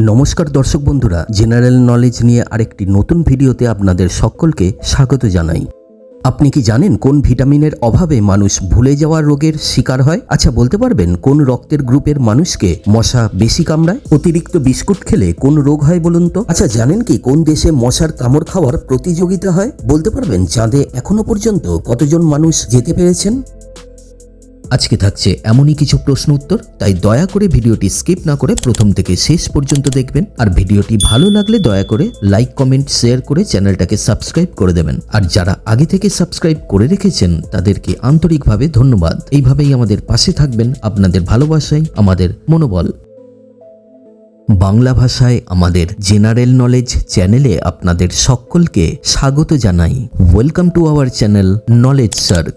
নমস্কার দর্শক বন্ধুরা জেনারেল নলেজ নিয়ে আরেকটি নতুন ভিডিওতে আপনাদের সকলকে স্বাগত জানাই। আপনি কি জানেন কোন ভিটামিনের অভাবে মানুষ ভুলে যাওয়ার রোগের শিকার হয়? আচ্ছা বলতে পারবেন কোন রক্তের গ্রুপের মানুষকে মশা বেশি কামড়ায়? অতিরিক্ত বিস্কুট খেলে কোন রোগ হয় বলুন তো? আচ্ছা জানেন কি কোন দেশে মশার কামড় খাওয়ার প্রতিযোগিতা হয়? বলতে পারবেন চাঁদে এখনও পর্যন্ত কতজন মানুষ যেতে পেরেছেন? আজকে থাকছে এমনই কিছু প্রশ্ন উত্তর, তাই দয়া করে ভিডিওটি স্কিপ না করে প্রথম থেকে শেষ পর্যন্ত দেখবেন। আর ভিডিওটি ভালো লাগলে দয়া করে লাইক, কমেন্ট, শেয়ার করে চ্যানেলটাকে সাবস্ক্রাইব করে দেবেন। আর যারা আগে থেকে সাবস্ক্রাইব করে রেখেছেন, তাদেরকে আন্তরিকভাবে ধন্যবাদ। এইভাবেই আমাদের পাশে থাকবেন আপনাদের ভালোবাসাই আমাদের মনোবল। বাংলা ভাষায় আমাদের জেনারেল নলেজ চ্যানেলে আপনাদের সকলকে স্বাগত জানাই। Welcome to our channel knowledge shark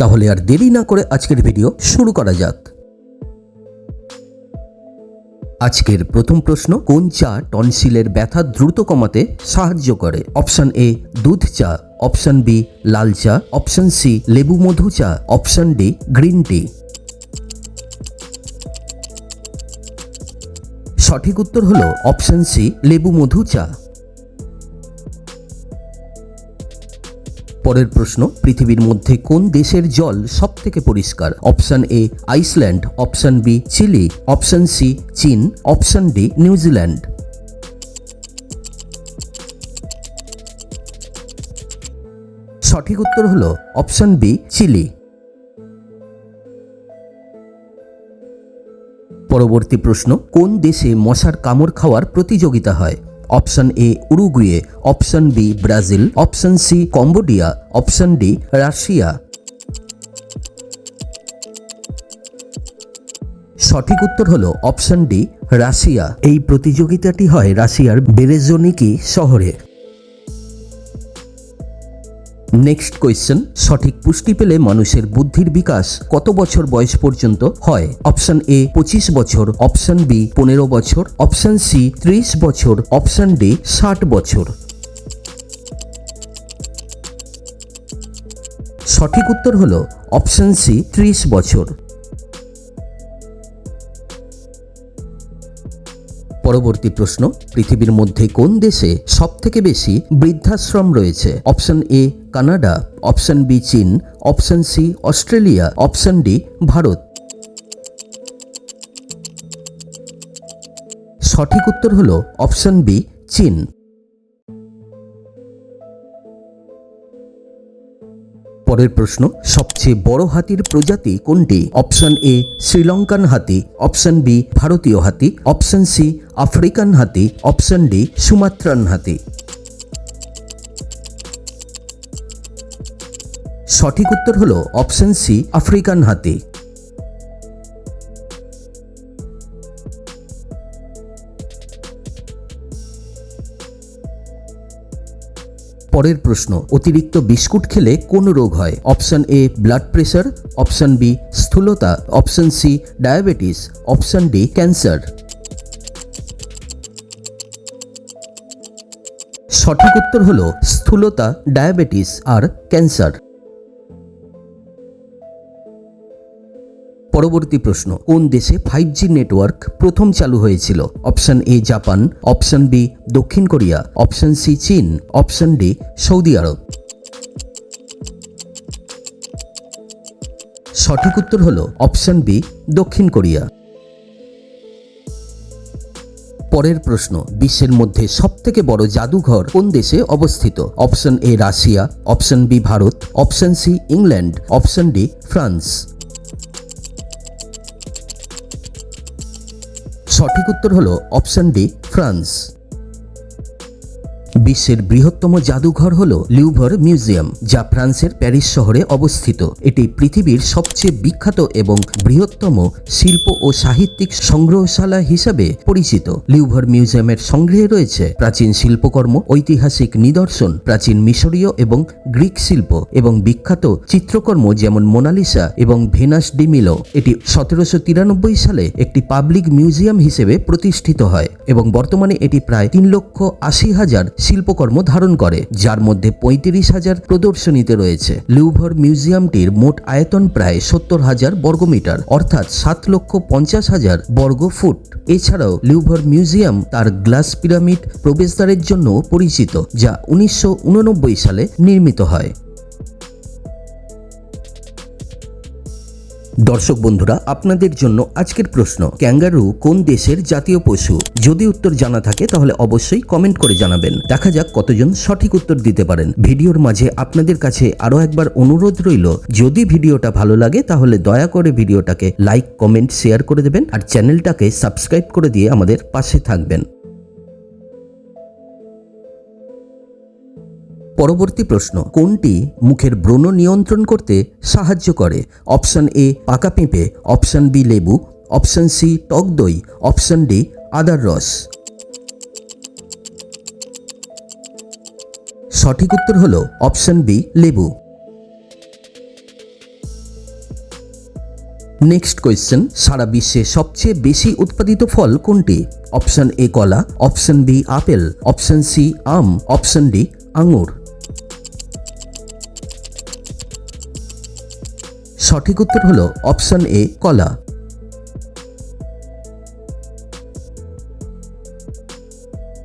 তাহলে আর দেরি না করে আজকের ভিডিও শুরু করা যাক। আজকের প্রথম প্রশ্ন, কোন চা টনসিলের ব্যথা দ্রুত কমাতে সাহায্য করে? অপশন এ দুধ চা। অপশন বি লাল চা। অপশন সি লেবু মধু চা। Option D green tea. সঠিক উত্তর হলো অপশন সি লেবু মধু চা। পরের প্রশ্ন, পৃথিবীর মধ্যে কোন দেশের জল সব থেকে পরিষ্কার? Option A Iceland. Option B Chile. Option C চীন। অপশন ডি নিউজিল্যান্ড সঠিক উত্তর হল অপশন বি চিলি। পরবর্তী প্রশ্ন, কোন দেশে মশার কামড় খাওয়ার প্রতিযোগিতা হয়? Option A Uruguay, option B Brazil, option C Cambodia, option D Russia. সঠিক উত্তর হলো অপশন ডি রাশিয়া। এই প্রতিযোগিতাটি হয় রাশিয়ার বেরেজনিকি শহরে। নেক্সট কোয়েশ্চেন সঠিক পুষ্টি পেলে মানুষের বুদ্ধির বিকাশ কত বছর বয়স পর্যন্ত হয়? অপশন এ পঁচিশ বছর। অপশন বি পনেরো বছর। অপশন সি ত্রিশ বছর। অপশন ডি ষাট বছর। সঠিক উত্তর হল অপশন সি ত্রিশ বছর। পরবর্তী প্রশ্ন, পৃথিবীর মধ্যে কোন দেশে সবথেকে বেশি বৃদ্ধাশ্রম রয়েছে? Option A Canada. Option B চীন। Option C Australia. Option D Bharat. সঠিক উত্তর হল অপশন বি চীন। পরের প্রশ্ন, সবচেয়ে বড় হাতির প্রজাতি কোনটি? অপশন এ, শ্রীলঙ্কান হাতি, অপশন বি, ভারতীয় হাতি, অপশন সি, আফ্রিকান হাতি, অপশন ডি, সুমাত্রান হাতি। সঠিক উত্তর হল অপশন সি, আফ্রিকান হাতি। পরের প্রশ্ন, অতিরিক্ত বিস্কুট খেলে কোন রোগ হয়? Option A blood pressure option B স্থূলতা, option C diabetes option D cancer সঠিক উত্তর হল স্থূলতা ডায়াবেটিস আর ক্যান্সার পরবর্তী প্রশ্ন, কোন দেশে ফাইভ জি নেটওয়ার্ক প্রথম চালু হয়েছিল? Option A Japan. Option B দক্ষিণ কোরিয়া। অপশন সি চীন। অপশন ডি সৌদি আরব। সঠিক উত্তর হল অপশন বি দক্ষিণ কোরিয়া। পরের প্রশ্ন, বিশ্বের মধ্যে সবথেকে বড় জাদুঘর কোন দেশে অবস্থিত? Option A Russia. Option B Bharat. Option C England. Option D France. সঠিক উত্তর হল অপশন ডি ফ্রান্স। বিশ্বের বৃহত্তম জাদুঘর হল লিউভর মিউজিয়াম, যা ফ্রান্সের প্যারিস শহরে অবস্থিত। এটি পৃথিবীর সবচেয়ে বিখ্যাত এবং বৃহত্তম শিল্প ও সাহিত্যিক সংগ্রহশালা হিসাবে পরিচিত। লিউভর মিউজিয়ামের সংগ্রহে রয়েছে প্রাচীন শিল্পকর্ম, ঐতিহাসিক নিদর্শন, প্রাচীন মিশরীয় এবং গ্রিক শিল্প এবং বিখ্যাত চিত্রকর্ম যেমন মোনালিসা এবং ভেনাস ডিমিলো এটি সতেরোশো তিরানব্বই সালে একটি পাবলিক মিউজিয়াম হিসেবে প্রতিষ্ঠিত হয় এবং বর্তমানে এটি প্রায় তিন লক্ষ আশি হাজার শিল্পকর্ম ধারণ করে, যার মধ্যে পঁয়ত্রিশ হাজার প্রদর্শনীতে রয়েছে। লিউভর মিউজিয়ামটির মোট আয়তন প্রায় সত্তর হাজার বর্গমিটার, অর্থাৎ সাত লক্ষ পঞ্চাশ হাজার বর্গ ফুট। এছাড়াও লিউভর মিউজিয়াম তার গ্লাস পিরামিড প্রবেশদ্বারের জন্য পরিচিত, যা উনিশশো উননব্বই সালে নির্মিত হয়। দর্শক বন্ধুরা, আপনাদের জন্য আজকের প্রশ্ন, ক্যাঙ্গারু কোন দেশের জাতীয় পশু? যদি উত্তর জানা থাকে, তাহলে অবশ্যই কমেন্ট করে জানাবেন। দেখা যাক কতজন সঠিক উত্তর দিতে পারেন। ভিডিওর মাঝে আপনাদের কাছে আরও একবার অনুরোধ রইল, যদি ভিডিওটা ভালো লাগে, তাহলে দয়া করে ভিডিওটাকে লাইক, কমেন্ট, শেয়ার করে দেবেন আর চ্যানেলটাকে সাবস্ক্রাইব করে দিয়ে আমাদের পাশে থাকবেন। পরবর্তী প্রশ্ন, কোনটি মুখের ব্রণ নিয়ন্ত্রণ করতে সাহায্য করে? অপশন এ পাকা পেঁপে, অপশন বি লেবু, অপশন সি টক দই, অপশন ডি আদার রস। সঠিক উত্তর হল অপশন বি লেবু। নেক্সট কোয়েশ্চেন, সারা বিশ্বে সবচেয়ে বেশি উৎপাদিত ফল কোনটি? অপশন এ কলা, option B apple, option C আম, অপশন ডি আঙুর। সঠিক উত্তর হলো অপশন এ, কলা।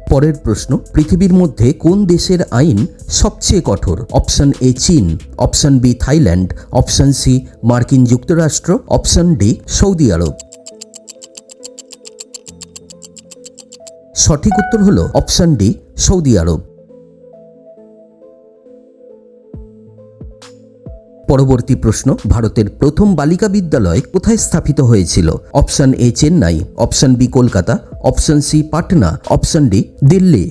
পরের প্রশ্ন, পৃথিবীর মধ্যে কোন দেশের আইন সবচেয়ে কঠোর? অপশন এ, চীন। Option B, Thailand. Option C, মার্কিন যুক্তরাষ্ট্র। অপশন ডি, সৌদি আরব। সঠিক উত্তর হলো অপশন ডি, সৌদি আরব। পরবর্তী প্রশ্ন, ভারতের প্রথম বালিকা বিদ্যালয় কোথায় স্থাপিত হয়েছিল? Option A Chennai, option B Kolkata, option C Patna, option D Delhi.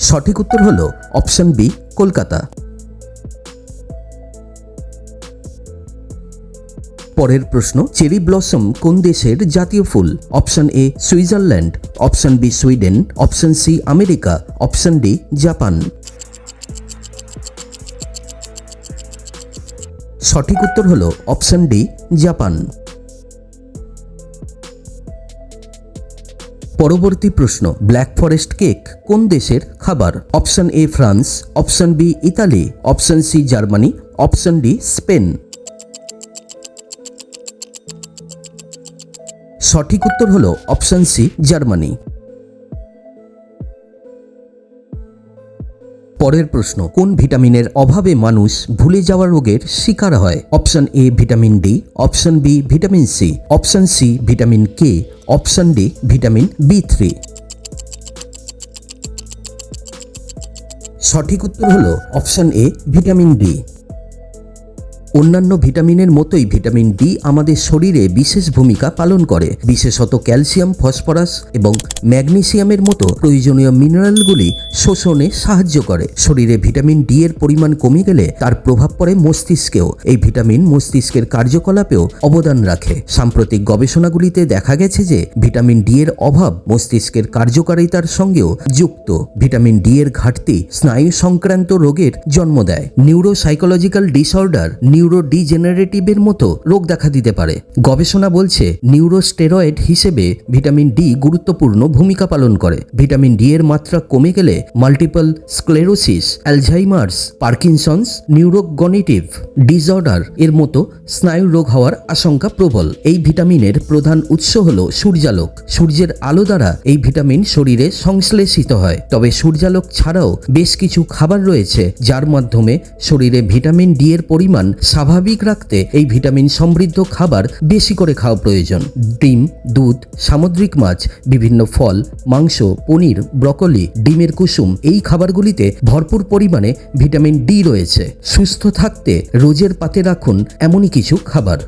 সঠিক উত্তর হল অপশন বি কলকাতা। পরের প্রশ্ন, চেরি ব্লসম কোন দেশের জাতীয় ফুল? Option A Switzerland, option B Sweden, option C America, option D Japan. সঠিক উত্তর হলো অপশন ডি, জাপান। পরবর্তী প্রশ্ন, ব্ল্যাক ফরেস্ট কেক কোন দেশের খাবার? Option A, France, option B, Italy, option C, Germany, option D, Spain. সঠিক উত্তর হলো অপশন সি, জার্মানি। পরের প্রশ্ন, কোন ভিটামিনের অভাবে মানুষ ভুলে যাওয়া রোগের শিকার হয়? Option A vitamin D option B vitamin C option C vitamin K option D vitamin B three সঠিক উত্তর হলো অপশন এ ভিটামিন ডি অন্যান্য ভিটামিনের মতোই ভিটামিন ডি আমাদের শরীরে বিশেষ ভূমিকা পালন করে। বিশেষত ক্যালসিয়াম, ফসফরাস এবং ম্যাগনেসিয়ামের মতো প্রয়োজনীয় মিনারেলগুলি শোষণে সাহায্য করে। শরীরে ভিটামিন ডি এর পরিমাণ কমে গেলে তার প্রভাব পড়ে মস্তিষ্কেও। এই ভিটামিন মস্তিষ্কের কার্যকলাপেও অবদান রাখে। সাম্প্রতিক গবেষণাগুলিতে দেখা গেছে যে ভিটামিন ডি এর অভাব মস্তিষ্কের কার্যকারিতার সঙ্গেও যুক্ত। ভিটামিন ডি এর ঘাটতি স্নায়ু সংক্রান্ত রোগের জন্ম দেয়। নিউরোসাইকোলজিক্যাল ডিসঅর্ডার নিউরোডিজেনারেটিভের মতো রোগ দেখা দিতে পারে। গবেষণা বলছে নিউরোস্টেরয়েড হিসেবে ভিটামিন ডি গুরুত্বপূর্ণ ভূমিকা পালন করে। ভিটামিন ডি এর মাত্রা কমে গেলে multiple sclerosis Alzheimer's Parkinson's neurocognitive disorder এর মতো স্নায়ু রোগ হওয়ার আশঙ্কা প্রবল। এই ভিটামিনের প্রধান উৎস হল সূর্যালোক। সূর্যের আলো দ্বারা এই ভিটামিন শরীরে সংশ্লেষিত হয়। তবে সূর্যালোক ছাড়াও বেশ কিছু খাবার রয়েছে, যার মাধ্যমে শরীরে ভিটামিন ডি এর পরিমাণ স্বাভাবিক রাখতে এই ভিটামিন সমৃদ্ধ খাবার বেশি করে খাওয়া প্রয়োজন। ডিম, দুধ, সামুদ্রিক মাছ, বিভিন্ন ফল, মাংস, পনির, ব্রকলি, ডিমের কুসুম এই খাবারগুলিতে ভরপুর পরিমাণে ভিটামিন ডি রয়েছে। সুস্থ থাকতে রোজের পাতে রাখুন এমনই কিছু খাবার।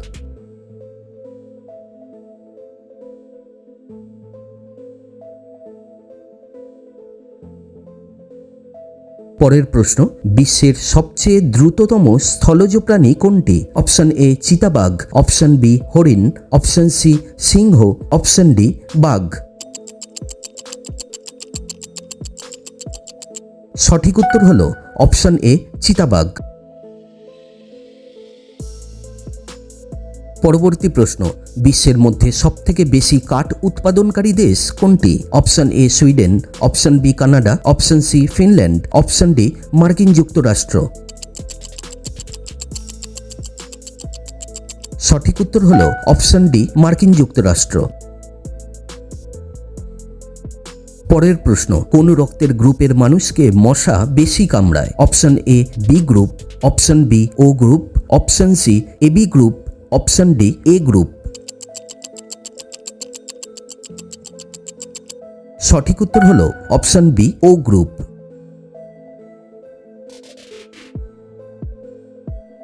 পরের প্রশ্ন, বিশ্বের সবচেয়ে দ্রুততম স্থলজ প্রাণী কোনটি? অপশন এ চিতাবাঘ, অপশন বি হরিণ, অপশন সি সিংহ, অপশন ডি বাঘ। সঠিক উত্তর হল অপশন এ চিতাবাঘ। পরবর্তী প্রশ্ন, বিশ্বের মধ্যে সবথেকে বেশি কাঠ উৎপাদনকারী দেশ কোনটি? Option A, Sweden, option B, Canada, option C, Finland, option D, মার্কিন যুক্তরাষ্ট্র। সঠিক উত্তর হল অপশন ডি, মার্কিন যুক্তরাষ্ট্র। পরের প্রশ্ন, কোন রক্তের গ্রুপের মানুষকে মশা বেশি কামড়ায়? Option A, B group, option B, O group, option C, A B group option D A group সঠিক উত্তর হল অপশন বি ও গ্রুপ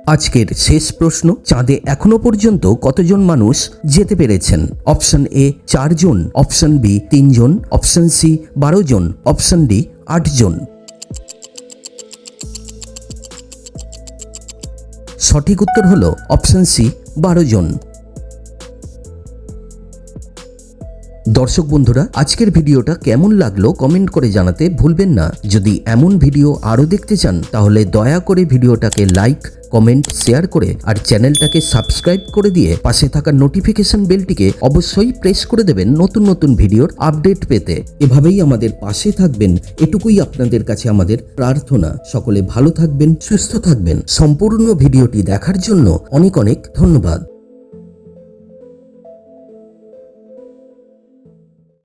আজকের শেষ প্রশ্ন, চাঁদে এখনও পর্যন্ত কতজন মানুষ যেতে পেরেছেন? অপশন এ চারজন। অপশন বি তিনজন। অপশন সি বারো জন অপশন ডি আটজন। সঠিক উত্তর হলো অপশন সি বারো জন। দর্শক বন্ধুরা, আজকের ভিডিওটা কেমন লাগল কমেন্ট করে জানাতে ভুলবেন না। যদি এমন ভিডিও আরও দেখতে চান, তাহলে দয়া করে ভিডিওটাকে লাইক কমেন্ট শেয়ার করে আর চ্যানেলটাকে সাবস্ক্রাইব করে দিয়ে পাশে থাকা নোটিফিকেশন বেলটিকে অবশ্যই প্রেস করে দেবেন নতুন নতুন ভিডিওর আপডেট পেতে। এভাবেই আমাদের পাশে থাকবেন, এটুকুই আপনাদের কাছে আমাদের প্রার্থনা। সকলে ভালো থাকবেন, সুস্থ থাকবেন। সম্পূর্ণ ভিডিওটি দেখার জন্য অনেক অনেক ধন্যবাদ।